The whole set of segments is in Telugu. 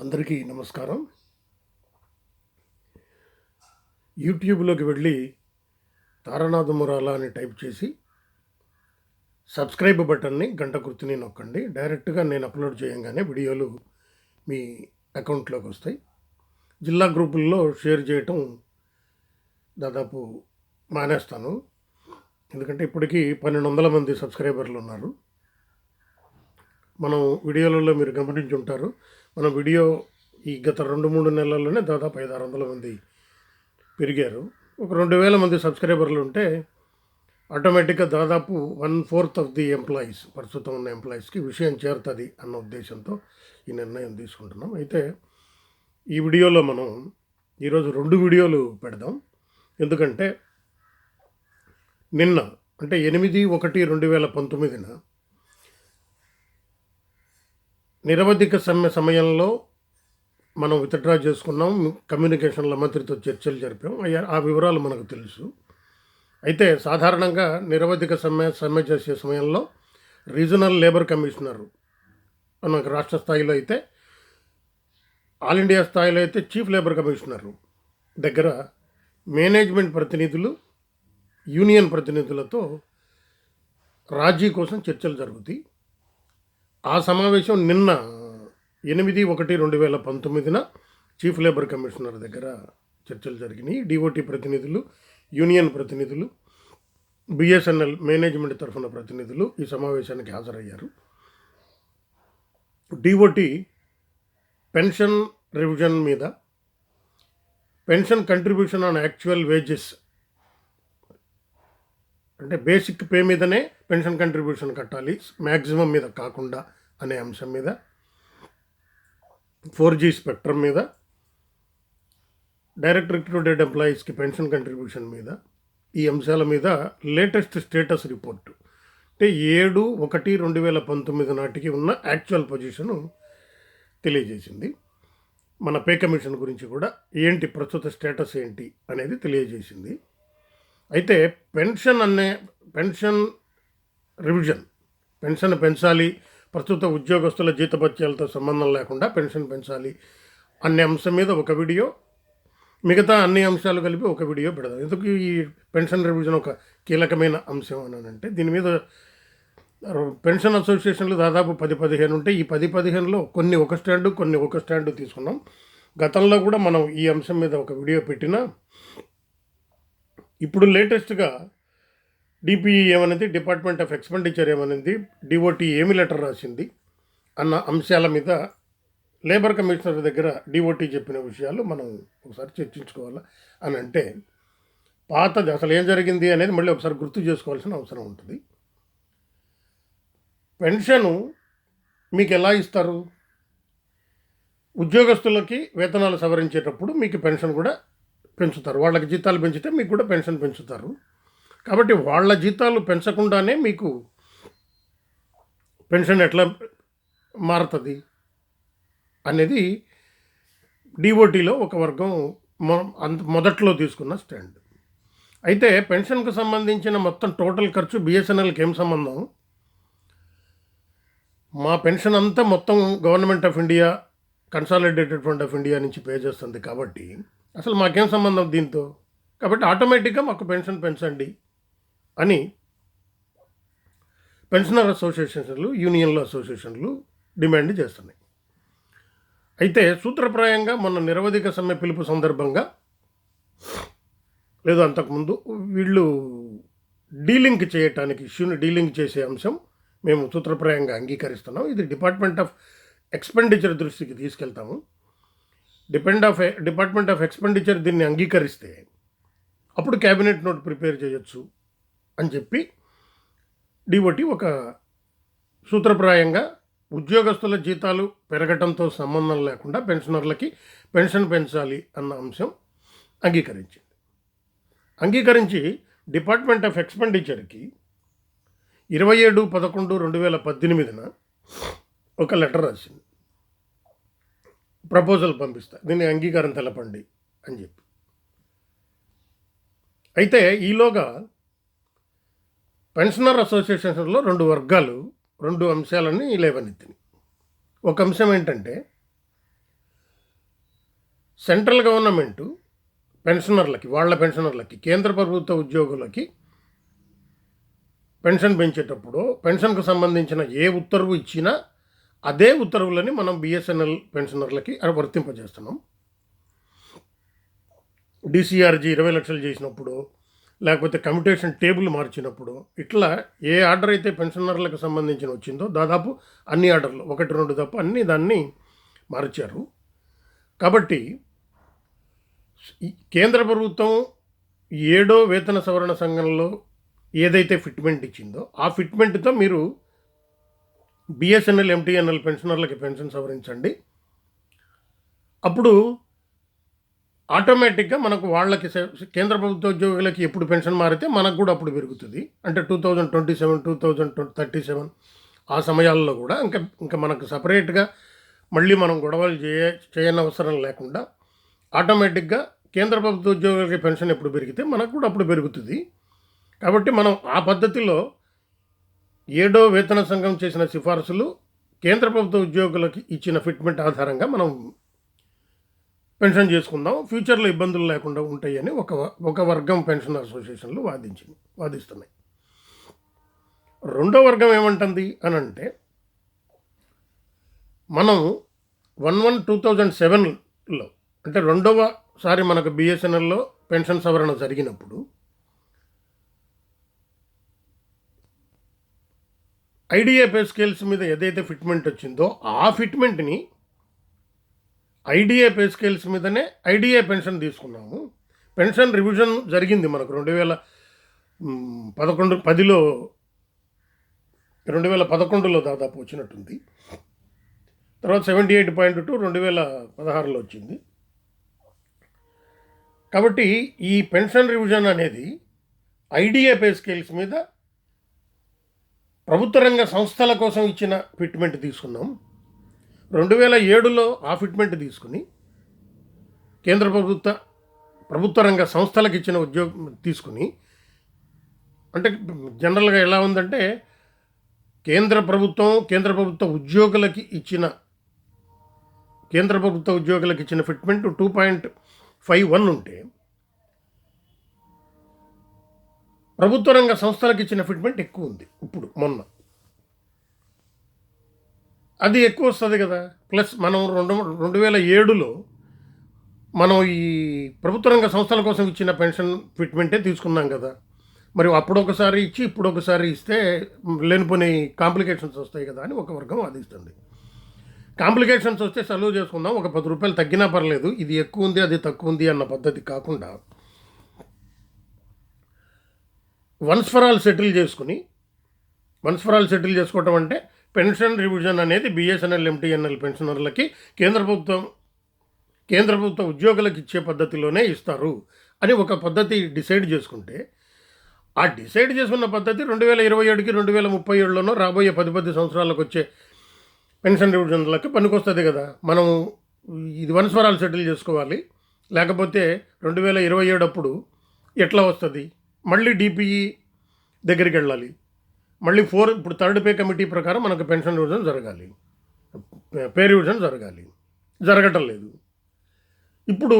అందరికీ నమస్కారం. యూట్యూబ్లోకి వెళ్ళి తారనాథ మురాలా అని టైప్ చేసి సబ్స్క్రైబ్ బటన్ని గంట గుర్తుని నొక్కండి. డైరెక్ట్గా నేను అప్లోడ్ చేయంగానే వీడియోలు మీ అకౌంట్లోకి వస్తాయి. జిల్లా గ్రూపుల్లో షేర్ చేయటం దాదాపు మానేస్తాను. ఎందుకంటే ఇప్పటికీ పన్నెండు వందల మంది సబ్స్క్రైబర్లు ఉన్నారు. మనం వీడియోలలో మీరు గమనించి ఉంటారు మన వీడియో ఈ గత రెండు మూడు నెలల్లోనే దాదాపు ఐదు ఆరు వందల మంది పెరిగారు. ఒక రెండు వేల మంది సబ్స్క్రైబర్లు ఉంటే ఆటోమేటిక్గా దాదాపు one fourth of the employees ప్రస్తుతం ఉన్న ఎంప్లాయీస్కి విషయం చేరుతుంది అన్న ఉద్దేశంతో ఈ నిర్ణయం తీసుకుంటున్నాం. అయితే ఈ వీడియోలో మనం ఈరోజు రెండు వీడియోలు పెడదాం. ఎందుకంటే నిన్న అంటే ఎనిమిది ఒకటి రెండు వేల పంతొమ్మిదిన నిరవధిక సమ్మె సమయంలో మనం విత్డ్రా చేసుకున్నాం. కమ్యూనికేషన్ల మంత్రితో చర్చలు జరిపాం. అయ్యా ఆ వివరాలు మనకు తెలుసు. అయితే సాధారణంగా నిరవధిక సమ్మె సమ్మె చేసే సమయంలో రీజనల్ లేబర్ కమిషనర్ మనకు రాష్ట్ర స్థాయిలో అయితే ఆల్ ఇండియా స్థాయిలో అయితే చీఫ్ లేబర్ కమిషనర్ దగ్గర మేనేజ్మెంట్ ప్రతినిధులు యూనియన్ ప్రతినిధులతో రాజీ కోసం చర్చలు జరుగుతాయి. ఆ సమావేశం నిన్న ఎనిమిది ఒకటి రెండు వేల పంతొమ్మిదిన చీఫ్ లేబర్ కమిషనర్ దగ్గర చర్చలు జరిగినాయి. డిఓటి ప్రతినిధులు యూనియన్ ప్రతినిధులు బిఎస్ఎన్ఎల్ మేనేజ్మెంట్ తరఫున ప్రతినిధులు ఈ సమావేశానికి హాజరయ్యారు. డిఓటి పెన్షన్ రివిజన్ మీద pension contribution on actual wages అంటే బేసిక్ పే మీదనే పెన్షన్ కంట్రిబ్యూషన్ కట్టాలి మ్యాక్సిమం మీద కాకుండా అనే అంశం మీద ఫోర్ జీ స్పెక్ట్రమ్ మీద డైరెక్ట్ రిక్రూటెడ్ ఎంప్లాయీస్కి పెన్షన్ కంట్రిబ్యూషన్ మీద ఈ అంశాల మీద లేటెస్ట్ స్టేటస్ రిపోర్టు. అంటే ఏడు ఒకటి రెండు వేల పంతొమ్మిది నాటికి ఉన్న యాక్చువల్ పొజిషను తెలియజేసింది. మన పే కమిషన్ గురించి కూడా ఏంటి ప్రస్తుత స్టేటస్ ఏంటి అనేది తెలియజేసింది. అయితే పెన్షన్ అనే పెన్షన్ రివిజన్ పెన్షన్ పెంచాలి ప్రస్తుత ఉద్యోగస్తుల జీతభత్యాలతో సంబంధం లేకుండా పెన్షన్ పెంచాలి అనే అంశం మీద ఒక వీడియో మిగతా అన్ని అంశాలు కలిపి ఒక వీడియో పెడదాం. ఎందుకు ఈ పెన్షన్ రివిజన్ ఒక కీలకమైన అంశం అని అంటే దీని మీద పెన్షన్ అసోసియేషన్లు దాదాపు పది పదిహేను ఉంటాయి. ఈ పది పదిహేనులో కొన్ని ఒక స్టాండు కొన్ని ఒక స్టాండు తీసుకున్నాం. గతంలో కూడా మనం ఈ అంశం మీద ఒక వీడియో పెట్టినా ఇప్పుడు లేటెస్ట్గా డిపిఈ ఏమనేది? డిపార్ట్మెంట్ ఆఫ్ ఎక్స్పెండిచర్ ఏమనింది? డిఓటి ఏమి లెటర్ రాసింది? అన్న అంశాల మీద లేబర్ కమిషనర్ దగ్గర డిఓటి చెప్పిన విషయాలు మనం ఒకసారి చర్చించుకోవాలా? అని అంటే పాతది అసలు ఏం జరిగింది అనేది మళ్ళీ ఒకసారి గుర్తు చేసుకోవాల్సిన అవసరం ఉంటుంది. పెన్షను మీకు ఎలా ఇస్తారు? ఉద్యోగస్తులకి వేతనాలు సవరించేటప్పుడు మీకు పెన్షన్ కూడా పెంచుతారు. వాళ్ళకి జీతాలు పెంచితే మీకు కూడా పెన్షన్ పెంచుతారు. కాబట్టి వాళ్ళ జీతాలు పెంచకుండానే మీకు పెన్షన్ ఎట్లా మారుతుంది అనేది డిఓటీలో ఒక వర్గం మొ అంత మొదట్లో తీసుకున్న స్టాండ్. అయితే పెన్షన్కు సంబంధించిన మొత్తం టోటల్ ఖర్చు బిఎస్ఎన్ఎల్కి ఏం సంబంధం? మా పెన్షన్ అంతా మొత్తం government of India consolidated fund of India నుంచి పే చేస్తుంది కాబట్టి అసలు మాకేం సంబంధం దీంతో? కాబట్టి ఆటోమేటిక్గా మాకు పెన్షన్ పెంచండి. అని పెన్షనర్ అసోసియేషన్లు యూనియన్ల అసోసియేషన్లు డిమాండ్ చేస్తున్నాయి. అయితే సూత్రప్రాయంగా మొన్న నిరవధిక సమ్మె పిలుపు సందర్భంగా లేదు అంతకుముందు వీళ్ళు డీలింక్ చేయటానికి ఇష్యూని డీలింక్ చేసే అంశం మేము సూత్రప్రాయంగా అంగీకరిస్తున్నాం. ఇది డిపార్ట్మెంట్ ఆఫ్ ఎక్స్పెండిచర్ దృష్టికి తీసుకెళ్తాము. Depend of department of expenditure దీన్ని అంగీకరిస్తే అప్పుడు క్యాబినెట్ నోట్ ప్రిపేర్ చేయొచ్చు. అని చెప్పి డిఓటి ఒక సూత్రప్రాయంగా ఉద్యోగస్తుల జీతాలు పెరగటంతో సంబంధం లేకుండా పెన్షనర్లకి పెన్షన్ పెంచాలి అన్న అంశం అంగీకరించింది. అంగీకరించి డిపార్ట్మెంట్ ఆఫ్ ఎక్స్పెండిచర్కి ఇరవై ఏడు పదకొండు రెండు వేల పద్దెనిమిదిన ఒక లెటర్ రాసింది. ప్రపోజల్ పంపిస్తా దీన్ని అంగీకారం తెలపండి అని చెప్పి. అయితే ఈలోగా పెన్షనర్ అసోసియేషన్లో రెండు వర్గాలు రెండు అంశాలని లేవనెత్తినాయి. ఒక అంశం ఏంటంటే సెంట్రల్ గవర్నమెంటు పెన్షనర్లకి వాళ్ళ పెన్షనర్లకి కేంద్ర ప్రభుత్వ ఉద్యోగులకి పెన్షన్ పెంచేటప్పుడు పెన్షన్కు సంబంధించిన ఏ ఉత్తర్వు ఇచ్చినా అదే ఉత్తర్వులని మనం బిఎస్ఎన్ఎల్ పెన్షనర్లకి వర్తింపజేస్తున్నాం. డిసిఆర్జీ ఇరవై లక్షలు చేసినప్పుడు లేకపోతే కమ్యూటేషన్ టేబుల్ మార్చినప్పుడు ఇట్లా ఏ ఆర్డర్ అయితే పెన్షనర్లకు సంబంధించిన వచ్చిందో దాదాపు అన్ని ఆర్డర్లు ఒకటి రెండు తప్ప అన్ని దాన్ని మార్చారు. కాబట్టి కేంద్ర ప్రభుత్వం ఏడో వేతన సవరణ సంఘంలో ఏదైతే ఫిట్మెంట్ ఇచ్చిందో ఆ ఫిట్మెంట్తో మీరు బిఎస్ఎన్ఎల్ ఎంటీఎన్ఎల్ పెన్షనర్లకి పెన్షన్ సవరించండి. అప్పుడు ఆటోమేటిక్గా మనకు వాళ్ళకి కేంద్ర ప్రభుత్వ ఉద్యోగులకి ఎప్పుడు పెన్షన్ మారితే మనకు కూడా అప్పుడు పెరుగుతుంది. అంటే two thousand twenty seven two thousand thirty seven ఆ సమయాల్లో కూడా ఇంకా ఇంకా మనకు సపరేట్గా మళ్ళీ మనం గొడవలు చేయ చేయని అవసరం లేకుండా ఆటోమేటిక్గా కేంద్ర ప్రభుత్వ ఉద్యోగులకి పెన్షన్ ఎప్పుడు పెరిగితే మనకు కూడా అప్పుడు పెరుగుతుంది. కాబట్టి మనం ఆ పద్ధతిలో ఏడో వేతన సంఘం చేసిన సిఫార్సులు కేంద్ర ప్రభుత్వ ఉద్యోగులకి ఇచ్చిన ఫిట్మెంట్ ఆధారంగా మనం పెన్షన్ చేసుకుందాం. ఫ్యూచర్లో ఇబ్బందులు లేకుండా ఉంటాయని ఒక ఒక వర్గం పెన్షన్ అసోసియేషన్లు వాదించింది వాదిస్తున్నాయి. రెండో వర్గం ఏమంటుంది అని అంటే మనం వన్ వన్ టూ థౌజండ్ సెవెన్లో అంటే రెండవసారి మనకు బిఎస్ఎన్ఎల్లో పెన్షన్ సవరణ జరిగినప్పుడు ఐడిఏ పే స్కేల్స్ మీద ఏదైతే ఫిట్మెంట్ వచ్చిందో ఆ ఫిట్మెంట్ని ఐడిఏ పే స్కేల్స్ మీదనే ఐడిఏ పెన్షన్ తీసుకున్నాము. పెన్షన్ రివిజన్ జరిగింది మనకు రెండు వేల పదకొండు పదిలో రెండు వేల పదకొండులో దాదాపు వచ్చినట్టుంది. తర్వాత సెవెంటీ ఎయిట్ పాయింట్ టూ రెండు వేల పదహారులో వచ్చింది. కాబట్టి ఈ పెన్షన్ రివిజన్ అనేది ఐడిఏ పే స్కేల్స్ మీద ప్రభుత్వ రంగ సంస్థల కోసం ఇచ్చిన ఫిట్మెంట్ తీసుకున్నాం. రెండు వేల ఏడులో ఆ ఫిట్మెంట్ తీసుకుని కేంద్ర ప్రభుత్వ ప్రభుత్వ రంగ సంస్థలకు ఇచ్చిన ఉద్యోగం తీసుకుని అంటే జనరల్గా ఎలా ఉందంటే కేంద్ర ప్రభుత్వం కేంద్ర ప్రభుత్వ ఉద్యోగులకి ఇచ్చిన కేంద్ర ప్రభుత్వ ఉద్యోగులకు ఇచ్చిన fitment two point five one ఉంటే ప్రభుత్వ రంగ సంస్థలకు ఇచ్చిన ఫిట్మెంట్ ఎక్కువ ఉంది. ఇప్పుడు మొన్న అది ఎక్కువ వస్తుంది కదా. ప్లస్ మనం రెండు రెండు వేల ఏడులో మనం ఈ ప్రభుత్వ రంగ సంస్థల కోసం ఇచ్చిన పెన్షన్ ఫిట్మెంటే తీసుకున్నాం కదా. మరి అప్పుడు ఒకసారి ఇచ్చి ఇప్పుడు ఒకసారి ఇస్తే లేనిపోని కాంప్లికేషన్స్ వస్తాయి కదా అని ఒక వర్గం వాదిస్తుంది. కాంప్లికేషన్స్ వస్తే సెలవు చేసుకుందాం ఒక పది రూపాయలు తగ్గినా పర్లేదు ఇది ఎక్కువ ఉంది అది తక్కువ ఉంది అన్న పద్ధతి కాకుండా వన్స్ ఫర్ ఆల్ సెటిల్ చేసుకుని వన్స్ ఫర్ ఆల్ సెటిల్ చేసుకోవటం అంటే పెన్షన్ రివిజన్ అనేది బిఎస్ఎన్ఎల్ ఎంటీఎన్ఎల్ పెన్షనర్లకి కేంద్ర ప్రభుత్వం కేంద్ర ప్రభుత్వ ఉద్యోగులకు ఇచ్చే పద్ధతిలోనే ఇస్తారు అని ఒక పద్ధతి డిసైడ్ చేసుకుంటే ఆ డిసైడ్ చేసుకున్న పద్ధతి రెండు వేల ఇరవై ఏడుకి రెండు వేల ముప్పై ఏడులోనో రాబోయే పది పది సంవత్సరాలకు వచ్చే పెన్షన్ రివిజన్లకు పనికొస్తుంది కదా. మనం ఇది వనస్వరాలు సెటిల్ చేసుకోవాలి. లేకపోతే రెండు వేల ఇరవై ఏడు అప్పుడు ఎట్లా వస్తుంది? మళ్ళీ డిపిఈ దగ్గరికి వెళ్ళాలి. మళ్ళీ ఫోర్ ఇప్పుడు థర్డ్ పే కమిటీ ప్రకారం మనకు పెన్షన్ రివిజన్ జరగాలి. పే రివిజన్ జరగాలి. జరగటం లేదు. ఇప్పుడు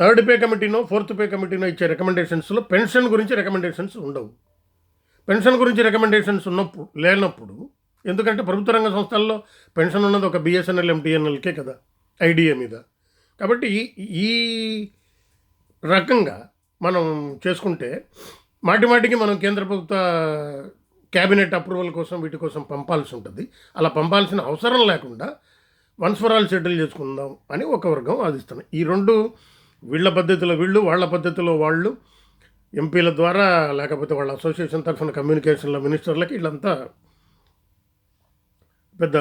థర్డ్ పే కమిటీనో ఫోర్త్ పే కమిటీనో ఇచ్చే రికమెండేషన్స్లో పెన్షన్ గురించి రికమెండేషన్స్ ఉండవు. పెన్షన్ గురించి రికమెండేషన్స్ ఉన్నప్పుడు లేనప్పుడు ఎందుకంటే ప్రభుత్వ రంగ సంస్థల్లో పెన్షన్ ఉన్నది ఒక బిఎస్ఎన్ఎల్ ఎంటీఎన్ఎల్కే కదా ఐడిఏ మీద. కాబట్టి ఈ రకంగా మనం చేసుకుంటే మాటి మాటికి మనం కేంద్ర ప్రభుత్వ క్యాబినెట్ అప్రూవల్ కోసం వీటి కోసం పంపాల్సి ఉంటుంది. అలా పంపాల్సిన అవసరం లేకుండా వన్స్ ఫర్ ఆల్ సెటిల్ చేసుకుందాం అని ఒక వర్గం వాదిస్తున్నాయి ఈ రెండు వీళ్ళ పద్ధతిలో వీళ్ళు వాళ్ళ పద్ధతిలో వాళ్ళు ఎంపీల ద్వారా లేకపోతే వాళ్ళ అసోసియేషన్ తరఫున కమ్యూనికేషన్ల మినిస్టర్లకి వీళ్ళంతా పెద్ద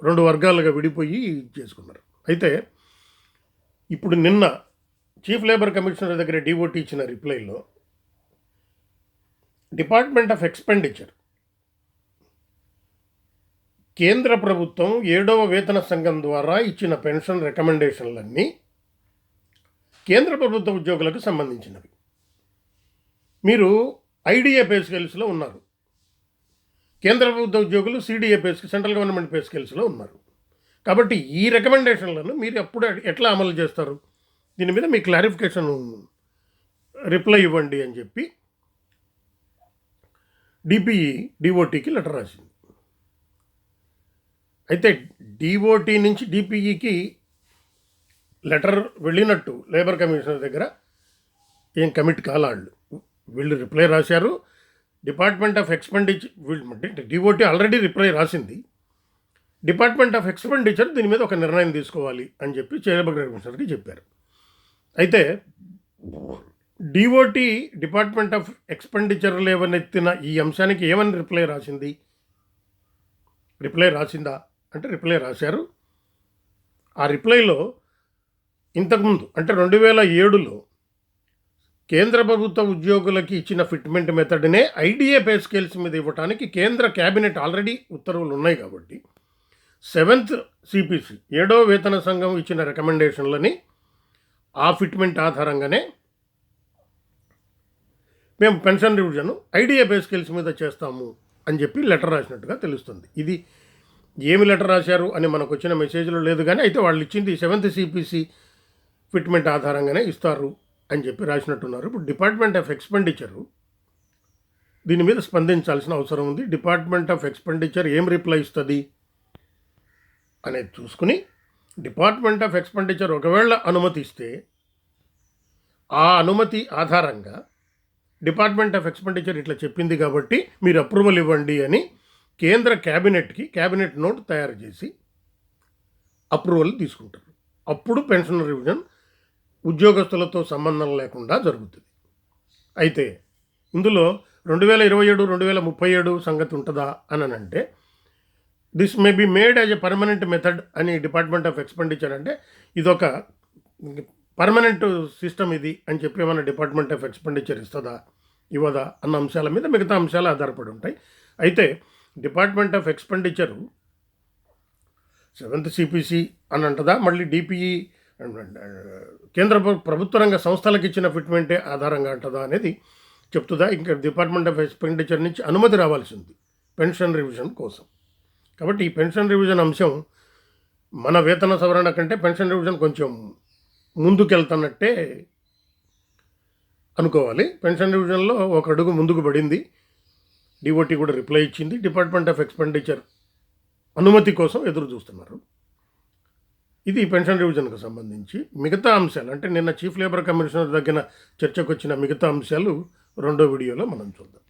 రెండు వర్గాలుగా విడిపోయి చేసుకున్నారు. అయితే ఇప్పుడు నిన్న చీఫ్ లేబర్ కమిషనర్ దగ్గర డిఓటీ ఇచ్చిన రిప్లైలో డిపార్ట్మెంట్ ఆఫ్ ఎక్స్పెండిచర్. కేంద్ర ప్రభుత్వం ఏడవ వేతన సంఘం ద్వారా ఇచ్చిన పెన్షన్ రికమెండేషన్లన్నీ కేంద్ర ప్రభుత్వ ఉద్యోగులకు సంబంధించినవి. మీరు ఐడిఏ పే స్కేల్స్లో ఉన్నారు. కేంద్ర ప్రభుత్వ ఉద్యోగులు CDA pay central government pay స్కేల్స్లో ఉన్నారు. కాబట్టి ఈ రికమెండేషన్లను మీరు ఎప్పుడు ఎట్లా అమలు చేస్తారు? దీని మీద మీ క్లారిఫికేషన్ రిప్లై ఇవ్వండి అని చెప్పి డిపిఈ డిఓటీకి లెటర్ రాసింది. అయితే డిఓటీ నుంచి డిపిఈకి లెటర్ వెళ్ళినట్టు లేబర్ కమిషనర్ దగ్గర ఏం కమిట్ కాలాళ్ళు. వీళ్ళు రిప్లై రాశారు. డిపార్ట్మెంట్ ఆఫ్ ఎక్స్పెండిచర్ వీళ్ళు డిఓటీ ఆల్రెడీ రిప్లై రాసింది. డిపార్ట్మెంట్ ఆఫ్ ఎక్స్పెండిచర్ దీని మీద ఒక నిర్ణయం తీసుకోవాలి అని చెప్పి లేబర్ కమిషనర్కి చెప్పారు. అయితే డిఓటి డిపార్ట్మెంట్ ఆఫ్ ఎక్స్పెండిచర్ లేవనెత్తిన ఈ అంశానికి ఏమని రిప్లై రాసింది? రిప్లై రాసిందా? అంటే రిప్లై రాశారు. ఆ రిప్లైలో ఇంతకుముందు అంటే రెండు వేల ఏడులో కేంద్ర ప్రభుత్వ ఉద్యోగులకి ఇచ్చిన ఫిట్మెంట్ మెథడ్నే ఐడిఏ పే స్కేల్స్ మీద ఇవ్వడానికి కేంద్ర క్యాబినెట్ ఆల్రెడీ ఉత్తర్వులు ఉన్నాయి కాబట్టి సెవెంత్ సిపిసి ఏడో వేతన సంఘం ఇచ్చిన రికమెండేషన్లని ఆ ఫిట్మెంట్ ఆధారంగానే మేము పెన్షన్ రివిజన్ ఐడియా బేస్కిల్స్ మీద చేస్తాము అని చెప్పి లెటర్ రాసినట్టుగా తెలుస్తుంది. ఇది ఏమి లెటర్ రాశారు అని మనకు వచ్చిన మెసేజ్లో లేదు కానీ అయితే వాళ్ళు ఇచ్చింది సెవెంత్ సిపిసి ఫిట్మెంట్ ఆధారంగానే ఇస్తారు అని చెప్పి రాసినట్టున్నారు. ఇప్పుడు డిపార్ట్మెంట్ ఆఫ్ ఎక్స్పెండిచరు దీని మీద స్పందించాల్సిన అవసరం ఉంది. డిపార్ట్మెంట్ ఆఫ్ ఎక్స్పెండిచర్ ఏం రిప్లై ఇస్తుంది అనేది చూసుకుని డిపార్ట్మెంట్ ఆఫ్ ఎక్స్పెండిచర్ ఒకవేళ అనుమతి ఇస్తే ఆ అనుమతి ఆధారంగా డిపార్ట్మెంట్ ఆఫ్ ఎక్స్పెండిచర్ ఇట్లా చెప్పింది కాబట్టి మీరు అప్రూవల్ ఇవ్వండి అని కేంద్ర క్యాబినెట్కి క్యాబినెట్ నోట్ తయారు చేసి అప్రూవల్ తీసుకుంటారు. అప్పుడు పెన్షన్ రివిజన్ ఉద్యోగస్తులతో సంబంధం లేకుండా జరుగుతుంది. అయితే ఇందులో రెండు వేల ఇరవై ఏడు రెండు వేల ముప్పై ఏడు సంగతి ఉంటుందా అని అంటే this may be made as a permanent method అని డిపార్ట్మెంట్ ఆఫ్ ఎక్స్పెండిచర్ అంటే ఇదొక పర్మనెంట్ సిస్టమ్ ఇది అని చెప్పి ఏమైనా డిపార్ట్మెంట్ ఆఫ్ ఎక్స్పెండిచర్ ఇస్తుందా ఇవ్వదా అన్న అంశాల మీద మిగతా అంశాలు ఆధారపడి ఉంటాయి. అయితే department of expenditure seventh CPC అని అంటదా మళ్ళీ డిపిఈ కేంద్ర ప్రభుత్వ రంగ సంస్థలకు ఇచ్చిన ఫిట్మెంటే ఆధారంగా అంటదా అనేది చెప్తుందా? ఇంకా డిపార్ట్మెంట్ ఆఫ్ ఎక్స్పెండిచర్ నుంచి అనుమతి రావాల్సింది పెన్షన్ రివిజన్ కోసం. కాబట్టి ఈ పెన్షన్ రివిజన్ అంశం మన వేతన సవరణ కంటే పెన్షన్ రివిజన్ కొంచెం ముందుకెళ్తున్నట్టే అనుకోవాలి. పెన్షన్ డివిజన్లో ఒక అడుగు ముందుకు పడింది. డిఓటి కూడా రిప్లై ఇచ్చింది. డిపార్ట్మెంట్ ఆఫ్ ఎక్స్పెండిచర్ అనుమతి కోసం ఎదురు చూస్తున్నారు. ఇది పెన్షన్ రివిజన్కు సంబంధించి మిగతా అంశాలు అంటే నిన్న చీఫ్ లేబర్ కమిషనర్ దగ్గర చర్చకు వచ్చిన మిగతా అంశాలు రెండో వీడియోలో మనం చూద్దాం.